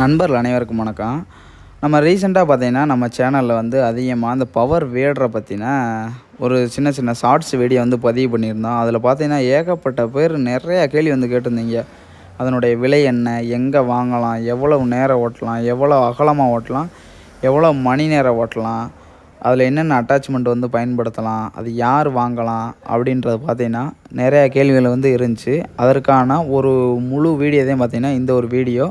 நண்பர்கள் அனைவருக்கும் வணக்கம். நம்ம ரீசெண்டாக பார்த்தீங்கன்னா நம்ம சேனலில் வந்து அதிகமாக அந்த பவர் வேடரை பற்றின ஒரு சின்ன சின்ன ஷார்ட்ஸ் வீடியோ வந்து பதிவு பண்ணியிருந்தோம். அதில் பார்த்தீங்கன்னா ஏகப்பட்ட பேர் நிறையா கேள்வி வந்து கேட்டிருந்தீங்க. அதனுடைய விலை என்ன? எங்கே வாங்கலாம்? எவ்வளவு நேரம் ஓட்டலாம்? எவ்வளோ அகலமாக ஓட்டலாம்? எவ்வளோ மணி நேரம் ஓட்டலாம்? அதில் என்னென்ன அட்டாச்மெண்ட் வந்து பயன்படுத்தலாம்? அது யார் வாங்கலாம்? அப்படின்றது பார்த்தீங்கன்னா நிறையா கேள்விகள் வந்து இருந்துச்சு. அதற்கான ஒரு முழு வீடியோதையும் பார்த்தீங்கன்னா இந்த ஒரு வீடியோ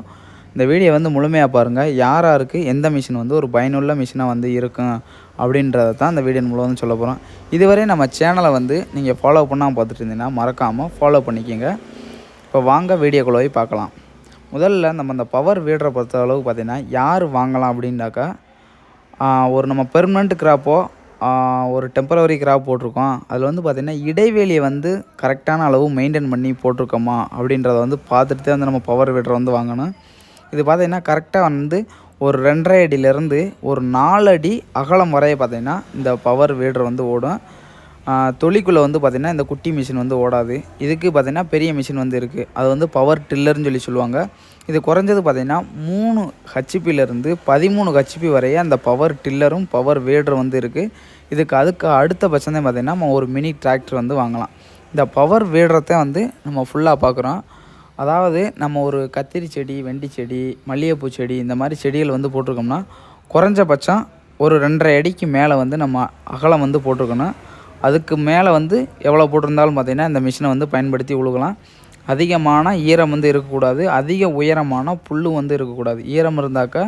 இந்த வீடியோ வந்து முழுமையாக பாருங்கள் யார் யாருக்கு எந்த மிஷின் வந்து ஒரு பயனுள்ள மிஷினாக வந்து இருக்கும் அப்படின்றத தான் இந்த வீடியோ முழுவதும் சொல்ல போகிறோம் இதுவரை நம்ம சேனலை வந்து நீங்கள் ஃபாலோ பண்ணாமல் பார்த்துட்டு இருந்தீங்கன்னா மறக்காமல் ஃபாலோ பண்ணிக்கோங்க. இப்போ வாங்க வீடியோக்குள்ள போய் பார்க்கலாம். முதல்ல நம்ம அந்த பவர் வீடரை பொறுத்த அளவுக்கு பார்த்தீங்கன்னா யார் வாங்கலாம் அப்படின்னாக்கா ஒரு நம்ம பெர்மனண்ட் கிராப்போ ஒரு டெம்பரவரி கிராப் போட்டிருக்கோம். அதில் வந்து பார்த்திங்கன்னா இடைவெளியை வந்து கரெக்டான அளவு மெயின்டைன் பண்ணி போட்டிருக்கோமா அப்படின்றத வந்து பார்த்துட்டு தான் வந்து நம்ம பவர் வீடரை வந்து வாங்கணும். இது பார்த்தீங்கன்னா கரெக்டாக வந்து ஒரு ரெண்டரை அடியிலேருந்து ஒரு நாலு அடி அகலம் வரைய பார்த்தீங்கன்னா இந்த பவர் வீடர் வந்து ஓடும். தொழிக்குள்ளே வந்து பார்த்திங்கன்னா இந்த குட்டி மிஷின் வந்து ஓடாது. இதுக்கு பார்த்திங்கன்னா பெரிய மிஷின் வந்து இருக்குது அது வந்து பவர் டில்லர்னு சொல்லி சொல்லுவாங்க. இது குறைஞ்சது பார்த்திங்கன்னா மூணு ஹெச்பியிலேருந்து பதிமூணு ஹெச்பி வரைய அந்த பவர் டில்லரும் பவர் வேடரும் வந்து இருக்குது இதுக்கு அதுக்கு அடுத்த பட்சம் பார்த்திங்கன்னா நம்ம ஒரு மினி டிராக்டர் வந்து வாங்கலாம். இந்த பவர் வேடரத்தை வந்து நம்ம ஃபுல்லாக பார்க்குறோம் அதாவது நம்ம ஒரு கத்திரி செடி வெண்டி செடி மல்லிகைப்பூ செடி இந்த மாதிரி செடிகள் வந்து போட்டிருக்கோம்னா குறைஞ்சபட்சம் ஒரு ரெண்டரை அடிக்கு மேலே வந்து நம்ம அகலம் வந்து போட்டிருக்கணும். அதுக்கு மேலே வந்து எவ்வளோ போட்டிருந்தாலும் பார்த்திங்கன்னா இந்த மிஷினை வந்து பயன்படுத்தி உழுகலாம். அதிகமான ஈரம் வந்து இருக்கக்கூடாது. அதிக உயரமான புல் வந்து இருக்கக்கூடாது. ஈரம் இருந்தாக்கா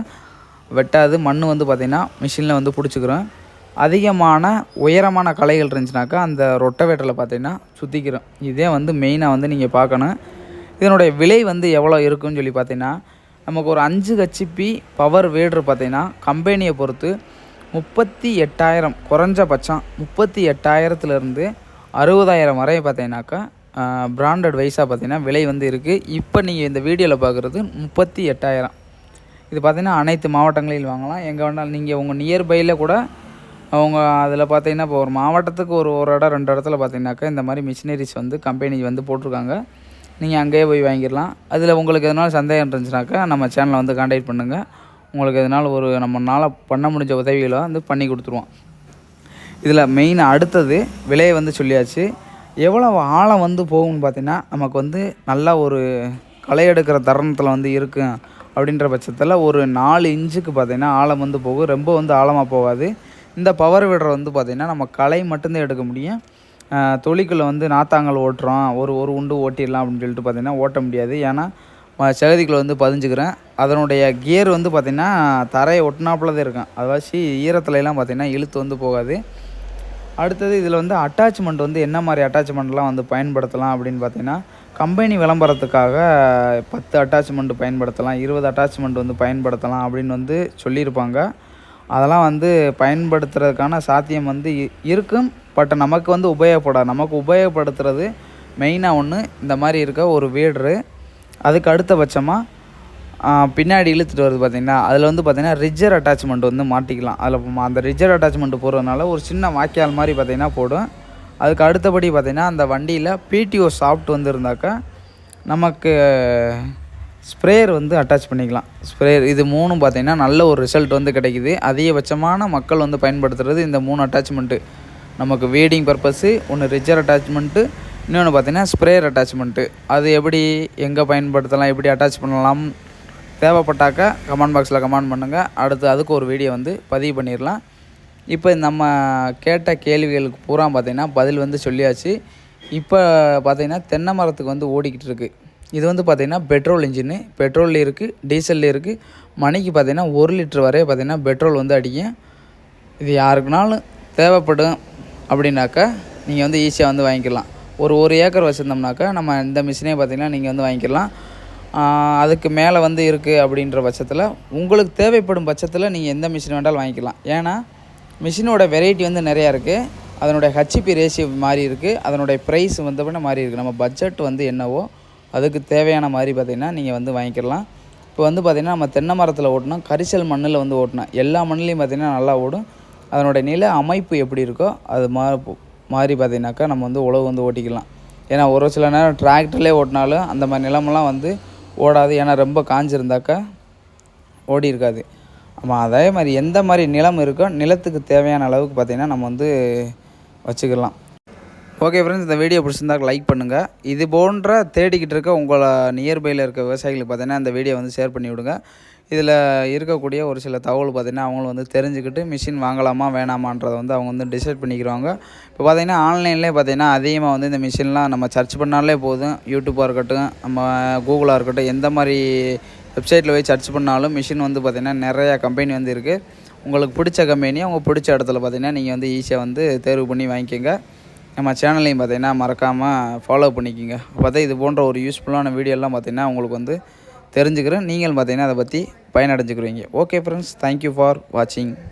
வெட்டாது. மண் வந்து பார்த்திங்கன்னா மிஷினில் வந்து பிடிச்சிக்கிறோம். அதிகமான உயரமான களைகள் இருந்துச்சுனாக்கா அந்த ரொட்டவேட்டரில் பார்த்தீங்கன்னா சுற்றிக்கிறோம் இதே வந்து மெயினாக வந்து நீங்கள் பார்க்கணும். இதனுடைய விலை வந்து எவ்வளோ இருக்குன்னு சொல்லி பார்த்தீங்கன்னா நமக்கு ஒரு அஞ்சு ஹெச்பி பவர் வேட்ரு பார்த்தீங்கன்னா கம்பெனியை பொறுத்து முப்பத்தி எட்டாயிரம் குறைஞ்சபட்சம் முப்பத்தி எட்டாயிரத்துலேருந்து அறுபதாயிரம் வரை பார்த்தீங்கன்னாக்கா பிராண்டட் வைஸாக பார்த்தீங்கன்னா விலை வந்து இருக்குது இப்போ நீங்கள் இந்த வீடியோவில் பார்க்குறது முப்பத்தி எட்டாயிரம். இது பார்த்தீங்கன்னா அனைத்து மாவட்டங்களில் வாங்கலாம். எங்கே வேணாலும் நீங்கள் உங்கள் நியர்பையில் கூட அவங்க அதில் பார்த்தீங்கன்னா இப்போ ஒரு மாவட்டத்துக்கு ஒரு ஒரு இடம் ரெண்டு இடத்துல பார்த்தீங்கன்னாக்கா இந்த மாதிரி மிஷினரிஸ் வந்து கம்பெனி வந்து போட்டிருக்காங்க. நீங்கள் அங்கேயே போய் வாங்கிடலாம். அதில் உங்களுக்கு எதனால சந்தேகம் இருந்துச்சுனாக்கா நம்ம சேனலை வந்து காண்டாக்ட் பண்ணுங்கள் உங்களுக்கு எதனால் ஒரு நம்மளால் பண்ண முடிஞ்ச உதவிகளை வந்து பண்ணி கொடுத்துருவோம். இதில் மெயின் அடுத்தது விலையை வந்து சொல்லியாச்சு. எவ்வளோ ஆழம் வந்து போகும்னு பார்த்தீங்கன்னா நமக்கு வந்து நல்லா ஒரு களை எடுக்கிற தருணத்தில் வந்து இருக்கும் அப்படின்ற பட்சத்தில் ஒரு நாலு இன்ச்சுக்கு பார்த்தீங்கன்னா ஆழம் வந்து போகும். ரொம்ப வந்து ஆழமாக போகாது. இந்த பவர் விடரை வந்து பார்த்திங்கன்னா நம்ம களை மட்டும்தான் எடுக்க முடியும். தொழிக்குள்ளே வந்து நாத்தாங்கல் ஓட்டுறோம். ஒரு ஒரு உண்டு ஓட்டிடலாம் அப்படின்னு சொல்லிட்டு பார்த்தீங்கன்னா ஓட்ட முடியாது. ஏன்னா ம- செகதிக்குள்ள வந்து பதிஞ்சுக்கிறேன். அதனுடைய கியர் வந்து பார்த்திங்கன்னா தரையை ஒட்டினாப்புல தான் இருக்கும். அதாச்சு ஈரத்துலலாம் பார்த்திங்கன்னா இழுத்து வந்து போகாது. அடுத்தது இதில் வந்து அட்டாச்மெண்ட் வந்து என்ன மாதிரி அட்டாச்மெண்ட்லாம் வந்து பயன்படுத்தலாம் அப்படின்னு பார்த்தீங்கன்னா கம்பெனி விளம்பரத்துக்காக பத்து அட்டாச்மெண்ட் பயன்படுத்தலாம் இருபது அட்டாச்மெண்ட் வந்து பயன்படுத்தலாம் அப்படின்னு வந்து சொல்லியிருப்பாங்க. அதெல்லாம் வந்து பயன்படுத்துறதுக்கான சாத்தியம் வந்து இ- இருக்கும். பட் நமக்கு வந்து உபயோகப்படாது. நமக்கு உபயோகப்படுத்துறது மெயினாக ஒன்று இந்த மாதிரி இருக்க ஒரு வீடரு அதுக்கு அடுத்தபட்சமாக பின்னாடி இழுத்துட்டு வருது பார்த்திங்கன்னா அதில் வந்து பார்த்தீங்கன்னா ரிஜர் அட்டாச்மெண்ட் வந்து மாட்டிக்கலாம். அதில் அந்த ரிஜர் அட்டாச்மெண்ட் போடுறதுனால ஒரு சின்ன வாய்க்கால் மாதிரி பார்த்திங்கன்னா போடும். அதுக்கு அடுத்தபடி பார்த்திங்கன்னா அந்த வண்டியில் பிடிஓ சாஃப்ட் வந்து இருந்தாக்கா நமக்கு ஸ்ப்ரேயர் வந்து அட்டாச் பண்ணிக்கலாம். ஸ்ப்ரேயர் இது மூணும் பார்த்தீங்கன்னா நல்ல ஒரு ரிசல்ட் வந்து கிடைக்குது. அதிகபட்சமான மக்கள் வந்து பயன்படுத்துறது இந்த மூணு அட்டாச்மெண்ட்டு நமக்கு வீடிங் பர்பஸ்ஸு ஒன்று ரிஜர் அட்டாச்மெண்ட்டு இன்னொன்று பார்த்தீங்கன்னா ஸ்ப்ரேயர் அட்டாச்மெண்ட்டு அது எப்படி எங்கே பயன்படுத்தலாம் எப்படி அட்டாச் பண்ணலாம் தேவைப்பட்டாக்கா கமெண்ட் பாக்ஸில் கமெண்ட் பண்ணுங்கள் அடுத்து அதுக்கு ஒரு வீடியோ வந்து பதிவு பண்ணிடலாம். இப்போ நம்ம கேட்ட கேள்விகளுக்கு பூரா பார்த்தீங்கன்னா பதில் வந்து சொல்லியாச்சு. இப்போ பார்த்திங்கன்னா தென்னை மரத்துக்கு வந்து ஓடிக்கிட்டு இருக்குது இது வந்து பார்த்திங்கன்னா பெட்ரோல் இன்ஜினு. பெட்ரோலில் இருக்குது டீசலில் இருக்குது மணிக்கு பார்த்தீங்கன்னா ஒரு லிட்டர் வரைய பார்த்தீங்கன்னா பெட்ரோல் வந்து அடிக்கும். இது யாருக்குனாலும் தேவைப்படும் அப்படின்னாக்கா நீங்கள் வந்து ஈஸியாக வந்து வாங்கிக்கலாம். ஒரு ஒரு ஏக்கர் வச்சுருந்தோம்னாக்கா நம்ம இந்த மிஷினே பார்த்தீங்கன்னா நீங்கள் வந்து வாங்கிக்கலாம். அதுக்கு மேலே வந்து இருக்குது அப்படின்ற பட்சத்தில் உங்களுக்கு தேவைப்படும் பட்சத்தில் நீங்கள் எந்த மிஷின் வேண்டாலும் வாங்கிக்கலாம். ஏன்னா மிஷினோட வெரைட்டி வந்து நிறையா இருக்குது அதனுடைய ஹச்சிபி ரேஷியோ மாறி இருக்குது அதனுடைய ப்ரைஸ் வந்து பண்ண மாறி இருக்குது நம்ம பட்ஜெட் வந்து என்னவோ அதுக்கு தேவையான மாதிரி பார்த்திங்கன்னா நீங்கள் வந்து வாங்கிக்கலாம். இப்போ வந்து பார்த்திங்கன்னா நம்ம தென்னை மரத்தில் ஓட்டினா கரிசல் மண்ணில் வந்து ஓட்டினா எல்லா மண்ணுலேயும் பார்த்திங்கன்னா நல்லா ஓடும். அதனுடைய நில அமைப்பு எப்படி இருக்கோ அது மா மாதிரி பார்த்தீங்கன்னாக்கா நம்ம வந்து உழவு வந்து ஓட்டிக்கலாம். ஏன்னா ஒரு சில நேரம் டிராக்டர்லேயே ஓட்டினாலும் அந்த மாதிரி நிலமெல்லாம் வந்து ஓடாது. ஏன்னா ரொம்ப காஞ்சிருந்தாக்கா ஓடி இருக்காது. ஆமாம் அதே மாதிரி எந்த மாதிரி நிலம் இருக்கோ நிலத்துக்கு தேவையான அளவுக்கு பார்த்திங்கன்னா நம்ம வந்து வச்சுக்கலாம். ஓகே ஃப்ரெண்ட்ஸ் இந்த வீடியோ பிடிச்சிருந்தா லைக் பண்ணுங்கள் இது போன்ற தேடிக்கிட்டு இருக்க உங்களை நியர்பையில் இருக்க விவசாயிகளுக்கு பார்த்தீங்கன்னா இந்த வீடியோ வந்து ஷேர் பண்ணி விடுங்க. இதில் இருக்கக்கூடிய ஒரு சில தகவல் பார்த்திங்கன்னா அவங்களும் வந்து தெரிஞ்சுக்கிட்டு மிஷின் வாங்கலாமா வேணாமான்றதை வந்து அவங்க வந்து டிசைட் பண்ணிக்கிறாங்க இப்போ பார்த்திங்கன்னா ஆன்லைன்லேயே பார்த்திங்கன்னா அதிகமாக வந்து இந்த மிஷின்லாம் நம்ம சர்ச் பண்ணாலே போதும். யூடியூப்பாக இருக்கட்டும் நம்ம கூகுளாக இருக்கட்டும் எந்த மாதிரி வெப்சைட்டில் போய் சர்ச் பண்ணாலும் மிஷின் வந்து பார்த்திங்கன்னா நிறையா கம்பெனி வந்து இருக்குது உங்களுக்கு பிடிச்ச கம்பெனி உங்கள் பிடிச்ச இடத்துல பார்த்திங்கன்னா நீங்கள் வந்து ஈஸியாக வந்து தேர்வு பண்ணி வாங்கிக்கோங்க. நம்ம சேனலையும் பார்த்திங்கன்னா மறக்காமல் ஃபாலோ பண்ணிக்கோங்க. பார்த்தா இது போன்ற ஒரு யூஸ்ஃபுல்லான வீடியோலாம் பார்த்தீங்கன்னா உங்களுக்கு வந்து தெரிஞ்சுக்கிறேன். நீங்களும் பார்த்தீங்கன்னா அதை பற்றி பயனடைஞ்சுக்கிறீங்க okay friends thank you for வாட்சிங்